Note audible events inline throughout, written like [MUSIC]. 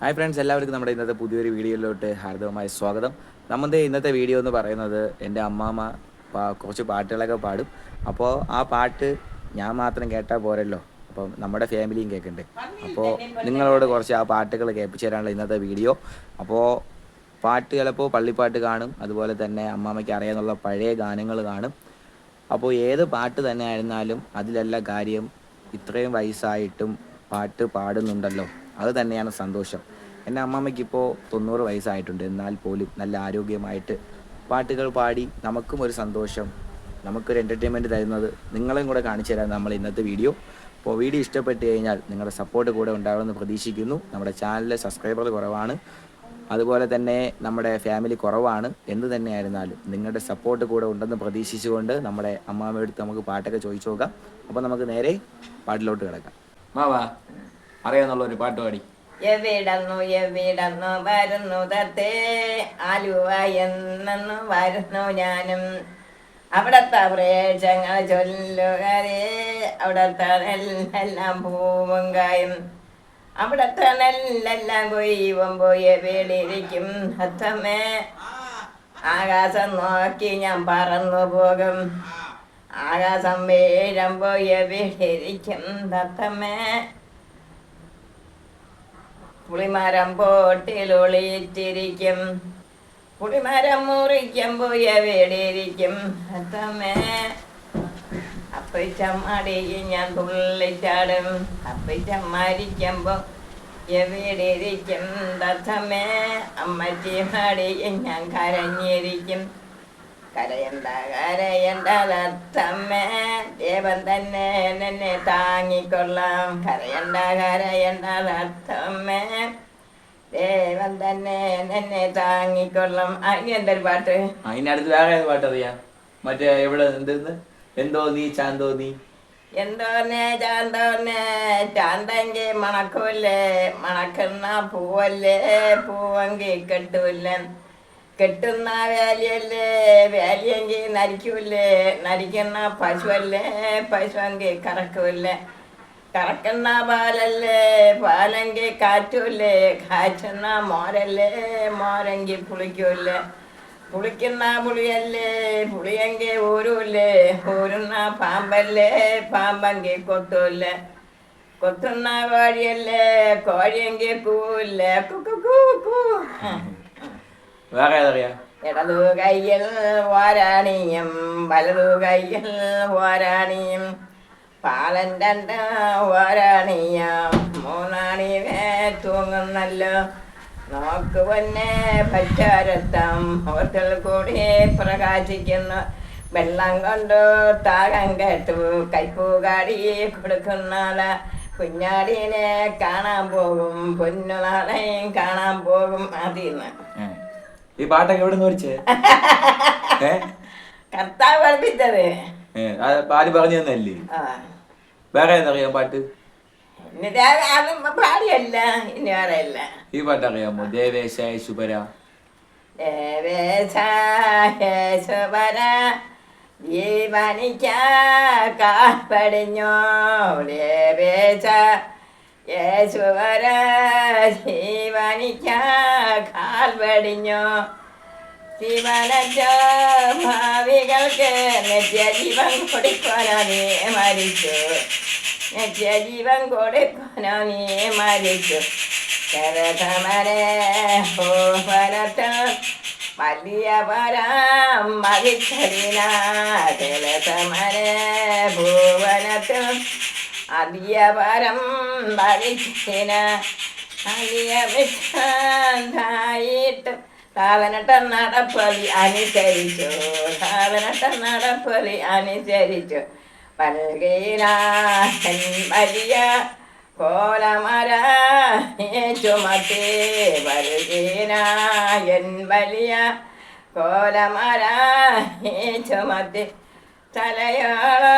Hi friends എല്ലാവർക്കും നമ്മുടെ ഇന്നത്തെ പുതിയൊരു വീഡിയോയിലോട്ട് ഹാർദവമായ സ്വാഗതം. നമ്മുടെ ഇന്നത്തെ വീഡിയോ എന്ന് പറയുന്നത് എന്റെ അമ്മാമ്മ കുറച്ച് പാട്ടുകളൊക്കെ പാടും. അപ്പോൾ ആ പാട്ട് ഞാൻ മാത്രം കേട്ടാൽ പോരല്ലോ. അപ്പം നമ്മുടെ ഫാമിലിയും കേൾക്കണ്ടേ. അപ്പോൾ നിങ്ങളോട് കുറച്ച് ആ പാട്ടുകൾ കേൾപ്പിച്ചു തരാനുള്ള ഇന്നത്തെ വീഡിയോ. അപ്പോൾ പാട്ട് ചിലപ്പോൾ പള്ളിപ്പാട്ട് കാണും. അതുപോലെ തന്നെ അമ്മാമ്മയ്ക്ക് അറിയാമെന്നുള്ള പഴയ ഗാനങ്ങൾ കാണും. അപ്പോൾ ഏത് പാട്ട് തന്നെ ആയിരുന്നാലും അതിലെല്ലാം കാര്യം ഇത്രയും വയസ്സായിട്ടും പാട്ട് പാടുന്നുണ്ടല്ലോ. അത് തന്നെയാണ് സന്തോഷം. എന്റെ അമ്മമ്മയ്ക്ക് ഇപ്പോൾ തൊണ്ണൂറ് വയസ്സായിട്ടുണ്ട്. എന്നാൽ പോലും നല്ല ആരോഗ്യമായിട്ട് പാട്ടുകൾ പാടി നമുക്കും ഒരു സന്തോഷം നമുക്കൊരു എന്റർടൈൻമെന്റ് തരുന്നത് നിങ്ങളെയും കൂടെ കാണിച്ചു തരാൻ നമ്മൾ ഇന്നത്തെ വീഡിയോ അപ്പോൾ വീഡിയോ ഇഷ്ടപ്പെട്ട് കഴിഞ്ഞാൽ നിങ്ങളുടെ സപ്പോർട്ട് കൂടെ ഉണ്ടാകുമെന്ന് പ്രതീക്ഷിക്കുന്നു. നമ്മുടെ ചാനലിലെ സബ്സ്ക്രൈബർ കുറവാണ്. അതുപോലെ തന്നെ നമ്മുടെ ഫാമിലി കുറവാണ്. എന്ത് തന്നെയായിരുന്നാലും നിങ്ങളുടെ സപ്പോർട്ട് കൂടെ ഉണ്ടെന്ന് പ്രതീക്ഷിച്ചുകൊണ്ട് നമ്മുടെ അമ്മാമ്മയെടുത്ത് നമുക്ക് പാട്ടൊക്കെ ചോദിച്ചു നോക്കാം. അപ്പോൾ നമുക്ക് നേരെ പാട്ടിലോട്ട് കിടക്കാം. മാവാ അറിയാന്നുള്ള ഒരു പാട്ട് പാടി. എവിടന്നു എവിടന്നു വരുന്നു തത്തേ? ആലുവ എന്നു വരുന്നു ഞാനും. അവിടത്തെ പ്രേക്ഷങ്ങൾ ചൊല്ലുകാരേ അവിടത്തെ നെല്ലെല്ലാം പൂവും കായും. അവിടത്തെ നെല്ലെല്ലാം കൊയ്യവും പോയ വീടിരിക്കും അത്തമ്മേ. ആകാശം നോക്കി ഞാൻ പറന്നു പോകും. ആകാശം വീഴം പോയ വീടിരിക്കും തത്തമ്മേ പുളിമരം പോട്ടിൽ ഒളിച്ചിരിക്കും. പുളിമരം മുറിക്കുമ്പോ എവിടെയിരിക്കും അത്തമ്മേ അപ്പച്ചമ്മടിയിൽ ഞാൻ തുള്ളിച്ചാടും അപ്പച്ചമ്മരിക്കുമ്പോ എവിടെയിരിക്കും തത്തമ്മേ അമ്മച്ചി ഞാൻ കരഞ്ഞിരിക്കും. കരയണ്ട കരയണ്ട തത്തമ്മേ ദേവൻ തന്നെ എന്നെ താങ്ങിക്കൊള്ളാം. കരയണ്ട കരയണ്ട തത്തമ്മേ ദേവൻ തന്നെ എന്നെ താങ്ങിക്കൊള്ളാം. അതിന് എന്തൊരു പാട്ട്? അതിനടുത്ത് വേറെ ഏത് പാട്ട് അറിയാം? മറ്റേ എവിടെ എന്തെന്ന്? എന്തോ നീ ചാന്തോ നീ. എന്തോന്നെ ചാന്തോന്നെ ചാന്തെങ്കി മണക്കൂല്ലേ? മണക്കുന്ന പൂവല്ലേ? പൂവെങ്കി കെട്ടൂല്ലേ കെട്ടുന്ന വേലിയല്ലേ? വേലിയെങ്കിൽ നരിക്കൂല്ലേ? നരിക്കുന്ന പശുവല്ലേ? പശുവെങ്കിൽ കറക്കൂല്ലേ? കറക്കുന്ന പാലല്ലേ? പാലെങ്കിൽ കാറ്റൂല്ലേ? കാറ്റുന്ന മോരല്ലേ? മോരെങ്കിൽ പുളിക്കൂല്ലേ? പുളിക്കുന്ന പുളിയല്ലേ? പുളിയെങ്കിൽ ഊരൂല്ലേ? ഊരുന്ന പാമ്പല്ലേ? പാമ്പെങ്കിൽ കൊത്തൂല്ലേ? കൊത്തുന്ന കോഴിയല്ലേ? കോഴിയെങ്കിൽ കൂല്ലേ കുക്കു കൂ കൂ. വേറെ ഏതറിയാം? ഇടതു കയ്യിൽ വാരാണിയും വലതു കയ്യിൽ വാരാണിയും. പാലൻ രണ്ട് വാരാണിയും മൂന്നാണി തൂങ്ങുന്നല്ലോ. നോക്ക് പൊന്നെ പച്ചാരത്തം ഹോട്ടൽ കൂടി പ്രകാശിക്കുന്നു. വെള്ളം കൊണ്ടു താകം കേട്ടു കൈപ്പൂകാടി കൊടുക്കുന്നാൾ കുഞ്ഞാടീനെ കാണാൻ പോകും പൊന്നുനാളെയും കാണാൻ പോകും അതിന്ന്. ഈ പാട്ടൊക്കെ എവിടെ നിന്ന് പഠിച്ചേ? [LAUGHS] ഏ? കർത്താവ് പഠിപ്പിച്ചത്. ഏ, പറഞ്ഞു തന്നല്ലേ വേറെ ഏതറിയാം പാട്ട്? ഈ പാട്ട് അറിയാമോ ദേവേശ ശുഭര ജീവനിക്കാ കാപ്പടിഞ്ഞോ ദേവേശ യേശുവര ജീവനിക്ക കാൽപടിഞ്ഞോ ശിവനോ ഭാവികൾക്ക് നിത്യജീവൻ കൊടുക്കാനോ നീ മരിച്ചു. നിത്യജീവൻ കൊടുക്കാനോ നീ മരിച്ചു. ശരതമനെ ഹോവനത്ത് വലിയ വരം മതിച്ചതിനാമനെ ഭുവനത്ത് ഭവിച്ചതിന അലിയ വിഷാന്തായിട്ട് സാധനട്ട നടപ്പൊലി അനുസരിച്ചു സാധനട്ട നടപ്പൊലി അനുസരിച്ചു പൽകീനാഥൻ കോലമര ചുമത്തി പൽകീനായൻ വലിയ കോലമര ചുമത്തി തലയോളോ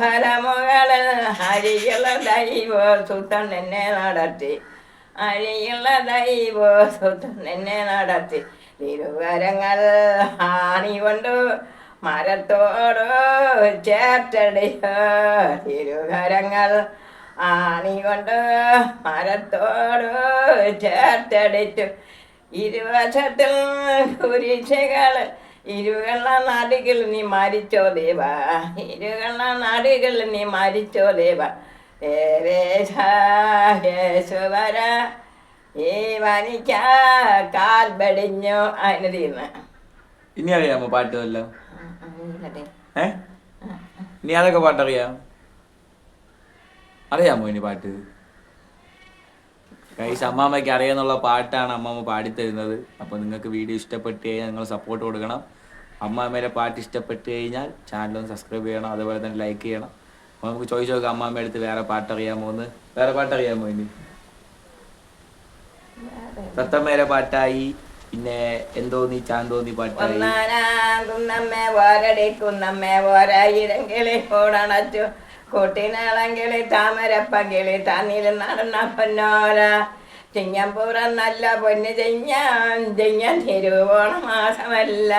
ഫലമുകളിൽ ഹരിയുള്ള ദൈവോ സുത്തൻ എന്നെ നടത്തി. അരിയുള്ള ദൈവോ സുത്തൻ എന്നെ നടത്തി. തിരുവരങ്ങൾ ആണി കൊണ്ടു മരത്തോടോ ചേർത്തടിയോ തിരുകരങ്ങൾ ആണി കൊണ്ട് മരത്തോടോ ചേർത്തടിച്ചു. ഇരുവശത്തിൽ കുരിശകൾ ഇരുകള്ള നാടുകൾ നീ മാരിച്ചോ ദേവ. ഇരുകള്ള നാടുകൾ നീ മരിച്ചോ ദേവ. ദേവേശുവര ഈ വനിക്ക കാൽ വെടിഞ്ഞു അതിന് ഇനി അറിയാമോ പാട്ട് വല്ല ഏ? ഇനി അതൊക്കെ പാട്ടറിയാം. അറിയാമോ ഇനി പാട്ട്? കൈസ് അമ്മാമ്മയ്ക്ക് അറിയാന്നുള്ള പാട്ടാണ് അമ്മാമ്മ പാടിത്തരുന്നത്. അപ്പോൾ നിങ്ങൾക്ക് വീഡിയോ ഇഷ്ടപ്പെട്ട് കഴിഞ്ഞാൽ നിങ്ങൾ സപ്പോർട്ട് കൊടുക്കണം. അമ്മാമ്മയുടെ പാട്ട് ഇഷ്ടപ്പെട്ട് കഴിഞ്ഞാൽ ചാനൽ ഒന്ന് സബ്സ്ക്രൈബ് ചെയ്യണം. അതുപോലെ തന്നെ ലൈക്ക് ചെയ്യണം. അപ്പോൾ നമുക്ക് ചോദിച്ചു നോക്കാം അമ്മാമ്മ അടുത്ത് വേറെ പാട്ട് അറിയാമോ എന്ന് വേറെ പാട്ട് അറിയാമോ ഇനി. തത്തമ്മയുടെ പാട്ടായി. പിന്നെ എന്തോ നീ ചാന്തോ നീ കൂടണച്ചു കൂട്ടിനാളങ്കിളി താമരപ്പങ്കിളി നടന്ന ചിങ്ങം ചിങ്ങപ്പൂറം നല്ല പൊന്ന് ചെയ്യാൻ ചിങ്ങ തിരുവോണ മാസമല്ല.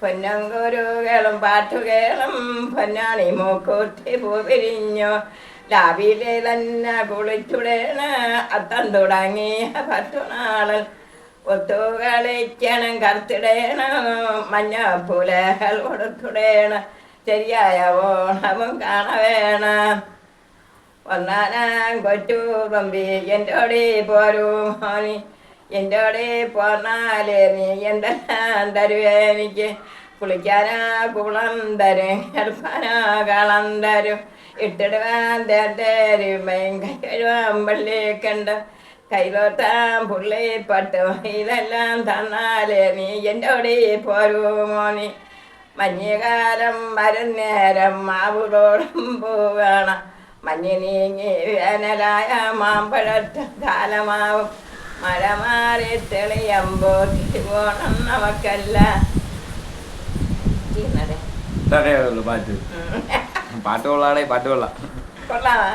പൊന്നും കുരുകളും പാട്ടുകളും പൊന്നാണി മൂക്കൂത്തി പൂ പിരിഞ്ഞു രാവിലെ തന്നെ കുളിച്ചുടേണ് അത്തം തുടങ്ങിയ പത്തു നാളൻ ഒത്തുകളിക്കണം കറുത്തിടേണം പുലകൾ കൊടുത്തുടേണം. ശരിയായ കാണവേണം. ഒന്നാനാം കൊച്ചു തമ്പി. എന്റെ ഓടി പോരൂ എന്റെ ഓടി പോന്നാലേ നീ എന്തെല്ലാം തരുവേ എനിക്ക്. കുളിക്കാനാ കുളം തരും കിടപ്പാനാ കളം തരും. ഇട്ടിടുവാൻ തരും കഴുവാൻ പള്ളിയൊക്കെയുണ്ട് പുള്ളി പുള്ളിപ്പട്ടു ഇതെല്ലാം തന്നാലേ നീ എന്റെ പോരൂ മോനി മഞ്ഞുകാലം വരുന്നേരം മാവുടോളം പോവേണ. മഞ്ഞ് നീങ്ങി വേനലായ മാമ്പഴത്ത കാലമാവും. മഴ മാറി തെളിയമ്പോ തിരുവോണം നമുക്കല്ല. പാട്ട്. പാട്ട് കൊള്ളാടേ പാട്ട് കൊള്ളാം. കൊള്ളാമാ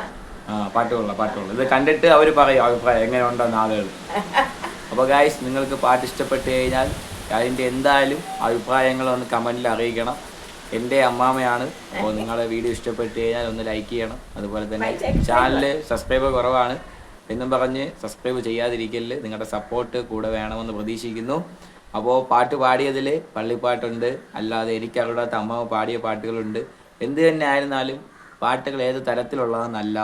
ആ പാട്ട് കൊള്ളാം പാട്ട് കൊള്ളാം. ഇത് കണ്ടിട്ട് അവർ പറയും അഭിപ്രായം എങ്ങനെ ഉണ്ടെന്ന് ആളുകൾ. [LAUGHS] അപ്പോൾ ഗായ്സ് നിങ്ങൾക്ക് പാട്ട് ഇഷ്ടപ്പെട്ടു കഴിഞ്ഞാൽ അതിന്റെ എന്തായാലും അഭിപ്രായങ്ങൾ ഒന്ന് കമന്റിൽ അറിയിക്കണം. എന്റെ അമ്മാമയാണ്. അപ്പോൾ നിങ്ങളെ വീഡിയോ ഇഷ്ടപ്പെട്ട് കഴിഞ്ഞാൽ ഒന്ന് ലൈക്ക് ചെയ്യണം. അതുപോലെ തന്നെ ചാനൽ സബ്സ്ക്രൈബർ കുറവാണ്. എന്നും പറഞ്ഞ് സബ്സ്ക്രൈബ് ചെയ്യാതിരിക്കൽ നിങ്ങളുടെ സപ്പോർട്ട് കൂടെ വേണമെന്ന് പ്രതീക്ഷിക്കുന്നു. അപ്പോൾ പാട്ട് പാടിയതിൽ പള്ളിപ്പാട്ടുണ്ട്. അല്ലാതെ എനിക്ക് എനിക്കറിയാത്ത അമ്മാവ് പാടിയ പാട്ടുകളുണ്ട്. എന്ത് തന്നെ ആയിരുന്നാലും പാട്ടുകൾ ഏത് തരത്തിലുള്ളതെന്നല്ല.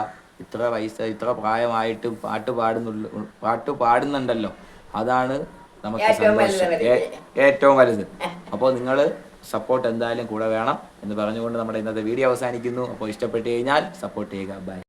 ഇത്ര വയസ്സ് ഇത്ര പ്രായമായിട്ടും പാട്ട് പാടുന്നുള്ളൂ പാട്ട് പാടുന്നുണ്ടല്ലോ. അതാണ് നമുക്ക് ഏറ്റവും സന്തോഷം. ഏറ്റവും വലുത്. അപ്പോൾ നിങ്ങൾ സപ്പോർട്ട് എന്തായാലും കൂടെ വേണം എന്ന് പറഞ്ഞുകൊണ്ട് നമ്മുടെ ഇന്നത്തെ വീഡിയോ അവസാനിക്കുന്നു. അപ്പോൾ ഇഷ്ടപ്പെട്ട് കഴിഞ്ഞാൽ സപ്പോർട്ട് ചെയ്യുക. ബൈ